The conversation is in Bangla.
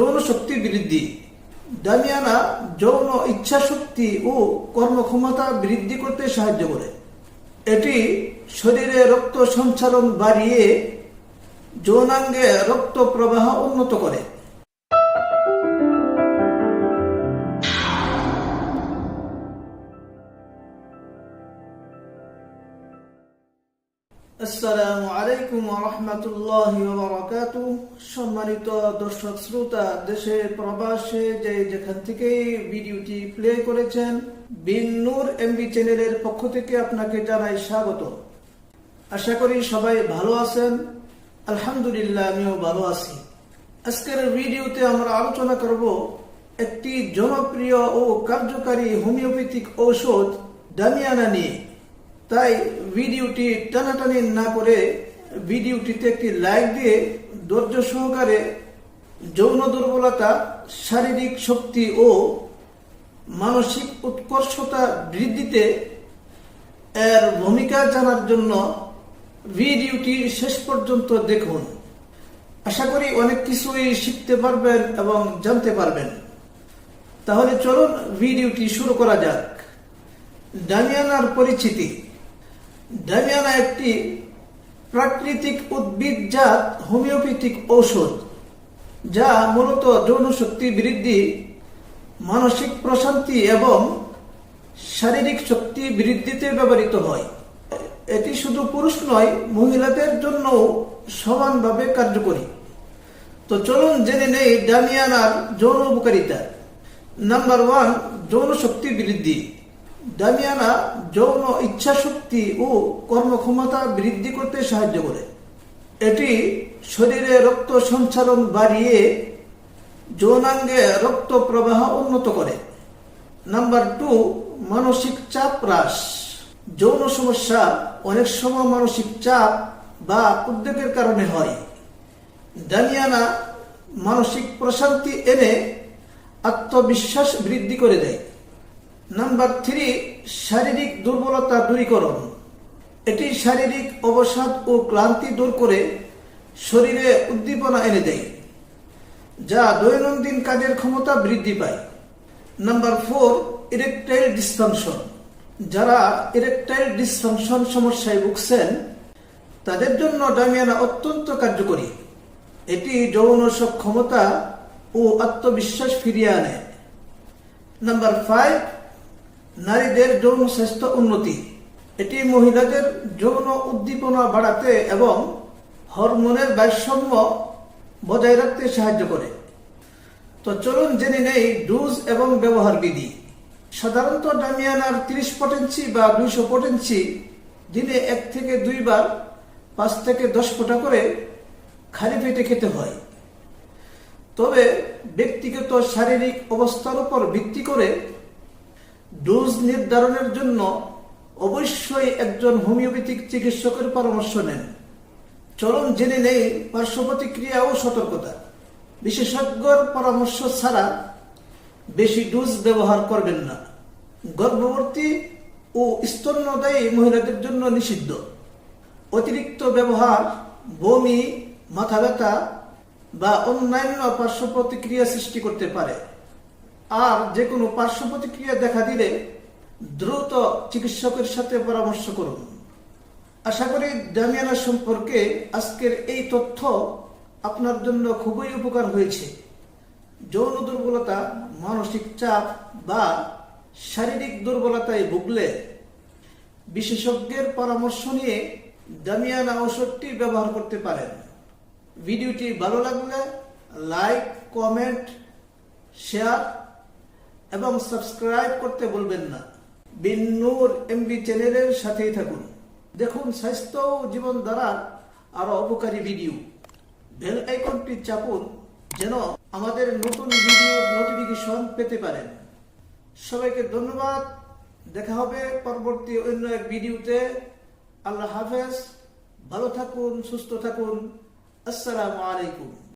যৌন শক্তি বৃদ্ধি। ডামিয়ানা যৌন ইচ্ছা শক্তি ও কর্মক্ষমতা বৃদ্ধি করতে সাহায্য করে। এটি শরীরে রক্ত সঞ্চালন বাড়িয়ে যৌনাঙ্গে রক্ত প্রবাহ উন্নত করে। আসসালামু আলাইকুম রহমতুল্লাহ বারাকাত সম্মানিত দর্শক শ্রোতা, দেশে প্রবাসে যে যেখান থেকে ভিডিওটি প্লে করেছেন বিন্নুর এমবি চ্যানেলের পক্ষ থেকে আপনাকে জানাই স্বাগত। আশা করি সবাই ভালো আছেন আলহামদুলিল্লাহ আমিও ভালো আছি। আজকের ভিডিওতে আমরা আলোচনা করব একটি জনপ্রিয় ও কার্যকারী হোমিওপ্যাথিক ঔষধ ডামিয়ানা নিয়ে। তাই ভিডিওটি টানাটানি না করে ভিডিওটিতে একটি লাইক দিয়ে ধৈর্য সহকারে যৌন দুর্বলতা, শারীরিক শক্তি ও মানসিক উৎকর্ষতা বৃদ্ধিতে এর ভূমিকা জানার জন্য ভিডিওটি শেষ পর্যন্ত দেখুন। আশা করি অনেক কিছুই শিখতে পারবেন এবং জানতে পারবেন। তাহলে চলুন ভিডিওটি শুরু করা যাক। ডামিয়ানার পরিচিতি। ডামিয়ানা একটি প্রাকৃতিক উদ্ভিদজাত হোমিওপ্যাথিক ঔষধ, যা মূলত যৌন শক্তি বৃদ্ধি, মানসিক প্রশান্তি এবং শারীরিক শক্তি বৃদ্ধিতে ব্যবহৃত হয়। এটি শুধু পুরুষ নয়, মহিলাদের জন্য সমানভাবে কার্যকরী। তো চলুন জেনে নেই ডামিয়ানার যৌন উপকারিতা। নাম্বার ওয়ান, যৌন শক্তি বৃদ্ধি। ডামিয়ানা যৌন ইচ্ছা শক্তি ও কর্মক্ষমতা বৃদ্ধি করতে সাহায্য করে। এটি শরীরে রক্ত সঞ্চালন বাড়িয়ে যৌনাঙ্গে রক্ত প্রবাহ উন্নত করে। নাম্বার টু, মানসিক চাপ হ্রাস। যৌন সমস্যা অনেক সময় মানসিক চাপ বা উদ্বেগের কারণে হয়। ডামিয়ানা মানসিক প্রশান্তি এনে আত্মবিশ্বাস বৃদ্ধি করে দেয়। নাম্বার থ্রি শারীরিক দুর্বলতা দূরীকরণ। এটি শারীরিক অবসাদ ও ক্লান্তি দূর করে শরীরে উদ্দীপনা এনে দেয়, যা দৈনন্দিন কাজের ক্ষমতা বৃদ্ধি পায়। নাম্বার ফোর ইরেকটাইল ডিসফাংশন যারা ইরেকটাইল ডিসফাংশন সমস্যায় ভুগছেন, তাদের জন্য ডামিয়ানা অত্যন্ত কার্যকরী। এটি যৌন সক্ষমতা ও আত্মবিশ্বাস ফিরিয়ে আনে। নাম্বার ফাইভ নারীদের যৌন স্বাস্থ্য উন্নতি। এটি মহিলাদের যৌন উদ্দীপনা বাড়াতে এবং হরমোনের ভারসাম্য বজায় রাখতে সাহায্য করে। তো চলুন জেনে নেই ডোজ এবং ব্যবহার বিধি। সাধারণত ডামিয়ানার তিরিশ পটেন্সি বা দুইশো পটেন্সি দিনে এক থেকে দুইবার পাঁচ থেকে দশ ফোঁটা করে খালি পেটে খেতে হয়। তবে ব্যক্তিগত শারীরিক অবস্থার উপর ভিত্তি করে ডোজ নির্ধারণের জন্য অবশ্যই একজন হোমিওপ্যাথিক চিকিৎসকের পরামর্শ নেন। চলুন জেনে নেই, পার্শ্ব প্রতিক্রিয়া ও সতর্কতা। বিশেষজ্ঞর পরামর্শ ছাড়া বেশি ডোজ ব্যবহার করবেন না। গর্ভবতী ও স্তন্যদায়ী মহিলাদের জন্য নিষিদ্ধ। অতিরিক্ত ব্যবহার, বমি, মাথা ব্যথা বা অন্যান্য পার্শ্ব প্রতিক্রিয়া সৃষ্টি করতে পারে। আর যে কোনো পার্শ্ব প্রতিক্রিয়া দেখা দিলে দ্রুত চিকিৎসকের সাথে পরামর্শ করুন। আশা করি ডামিয়ানা সম্পর্কে আজকের এই তথ্য আপনার জন্য খুবই উপকার হয়েছে। যৌন দুর্বলতা, মানসিক চাপ বা শারীরিক দুর্বলতায় ভুগলে বিশেষজ্ঞের পরামর্শ নিয়ে ডামিয়ানা ঔষধটি ব্যবহার করতে পারেন। ভিডিওটি ভালো লাগলে লাইক, কমেন্ট, শেয়ার এবং সাবস্ক্রাইব করতে বলবেন না। বিন্নুর এমবি চ্যানেলের সাথেই থাকুন। দেখুন স্বাস্থ্য ও জীবন দ্বারা আরও উপকারী ভিডিও। বেল আইকনটি চাপুন যেন আমাদের নতুন ভিডিওর নোটিফিকেশন পেতে পারেন। সবাইকে ধন্যবাদ। দেখা হবে পরবর্তী অন্য এক ভিডিওতে। আল্লাহ হাফেজ। ভালো থাকুন, সুস্থ থাকুন। আসসালামু আলাইকুম।